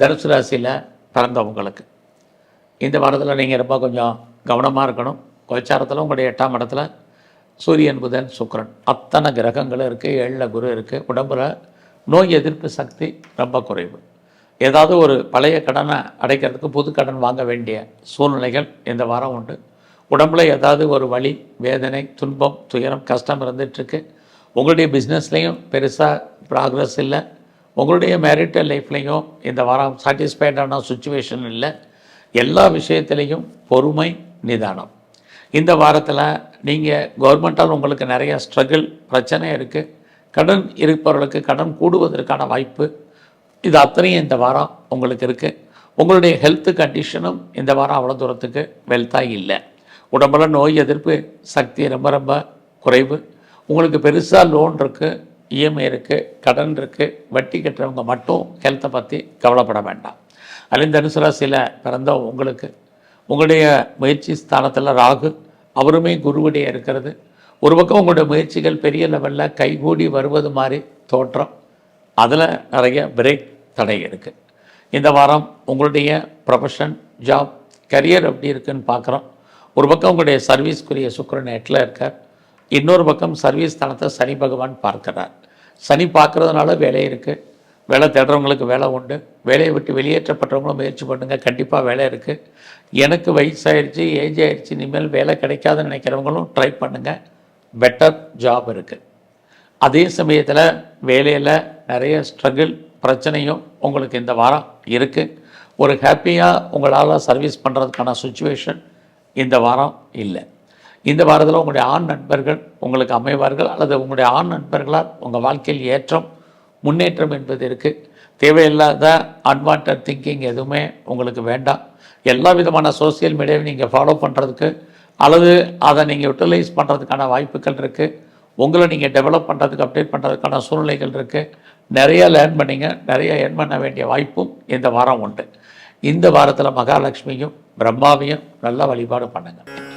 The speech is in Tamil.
தனுசு ராசியில் பிறந்தவங்களுக்கு இந்த வாரத்தில் நீங்கள் ரொம்ப கொஞ்சம் கவனமாக இருக்கணும். கோச்சாரத்தில் உங்களுடைய எட்டாம் இடத்துல சூரியன் புதன் சுக்கரன். அத்தனை கிரகங்களும் இருக்குது ஏழில் குரு இருக்குது உடம்புல நோய் எதிர்ப்பு சக்தி ரொம்ப குறைவு. ஏதாவது ஒரு பழைய கடனை அடைக்கிறதுக்கு புது கடன் வாங்க வேண்டிய சூழ்நிலைகள் இந்த வாரம் உண்டு. உடம்புல ஏதாவது ஒரு வலி வேதனை துன்பம் துயரம் கஷ்டம் இருந்துகிட்ருக்கு உங்களுடைய பிஸ்னஸ்லேயும் பெருசாக ப்ராக்ரஸ் இல்லை. உங்களுடைய மேரிட்டல் லைஃப்லேயும் இந்த வாரம் சாட்டிஸ்ஃபைடான சுச்சுவேஷன் இல்லை. எல்லா விஷயத்துலேயும் பொறுமை நிதானம். இந்த வாரத்தில் நீங்கள் கவர்மெண்ட்டால் உங்களுக்கு நிறைய ஸ்ட்ரகிள் பிரச்சனை இருக்குது கடன் இருப்பவர்களுக்கு கடன் கூடுவதற்கான வாய்ப்பு. இது அத்தனையும் இந்த வாரம் உங்களுக்கு இருக்குது உங்களுடைய ஹெல்த் கண்டிஷனும் இந்த வாரம் அவ்வளோ தூரத்துக்கு வெல்த்தாக இல்லை. உடம்புல நோய் எதிர்ப்பு சக்தி ரொம்ப ரொம்ப குறைவு. உங்களுக்கு பெருசாக லோன் இருக்குது இஎம்ஐ இருக்குது கடன் இருக்குது வட்டி கட்டுறவங்க மட்டும் ஹெல்த்தை பற்றி கவலைப்பட வேண்டாம். அதில் தனுசு ராசியில் பிறந்த உங்களுக்கு உங்களுடைய முயற்சி ஸ்தானத்தில் ராகு அவருமே குருவுடைய இருக்கிறது. ஒரு பக்கம் உங்களுடைய முயற்சிகள் பெரிய லெவலில் கைகூடி வருவது மாதிரி தோற்றம். அதில் நிறைய பிரேக் தடை இருக்குது இந்த வாரம் உங்களுடைய ப்ரொஃபஷன் ஜாப் கரியர் எப்படி இருக்குன்னு பார்க்குறோம். ஒரு பக்கம் உங்களுடைய சர்வீஸ்க்குரிய சுக்கரன் எட்டில் இருக்கார். இன்னொரு பக்கம் சர்வீஸ் ஸ்தானத்தை சனி பகவான் பார்க்கிறார். சனி பார்க்குறதுனால வேலை இருக்குது வேலை தேடுறவங்களுக்கு வேலை உண்டு. வேலையை விட்டு வெளியேற்றப்பட்டவங்களும் முயற்சி பண்ணுங்கள் கண்டிப்பாக வேலை இருக்குது எனக்கு வயசாயிருச்சு ஏஜ் ஆயிடுச்சு இனிமேல் வேலை கிடைக்காதுன்னு நினைக்கிறவங்களும் ட்ரை பண்ணுங்கள் பெட்டர் ஜாப் இருக்குது அதே சமயத்தில் வேலையில் நிறைய ஸ்ட்ரகிள் பிரச்சனையும் உங்களுக்கு இந்த வாரம் இருக்குது ஒரு ஹாப்பியாக உங்களால் சர்வீஸ் பண்ணுறதுக்கான சுச்சுவேஷன் இந்த வாரம் இல்லை. இந்த வாரத்தில் உங்களுடைய ஆண் நண்பர்கள் உங்களுக்கு அமைவார்கள் அல்லது உங்களுடைய ஆண் நண்பர்களால் உங்கள் வாழ்க்கையில் ஏற்றம் முன்னேற்றம் என்பது இருக்குது தேவையில்லாத அன்வான்ட் திங்கிங் எதுவுமே உங்களுக்கு வேண்டாம். எல்லா விதமான சோஷியல் மீடியாவை நீங்கள் ஃபாலோ பண்ணுறதுக்கு அல்லது அதை நீங்கள் யூட்டிலைஸ் பண்ணுறதுக்கான வாய்ப்புகள் இருக்குது உங்களை நீங்கள் டெவலப் பண்ணுறதுக்கு அப்டேட் பண்ணுறதுக்கான சூழ்நிலைகள் இருக்குது நிறைய லேர்ன் பண்ணிங்க நிறைய ஏர்ன் பண்ண வேண்டிய வாய்ப்பும் இந்த வாரம் உண்டு. இந்த வாரத்தில் மகாலட்சுமியும் பிரம்மாவையும் நல்லா வழிபாடு பண்ணுங்கள்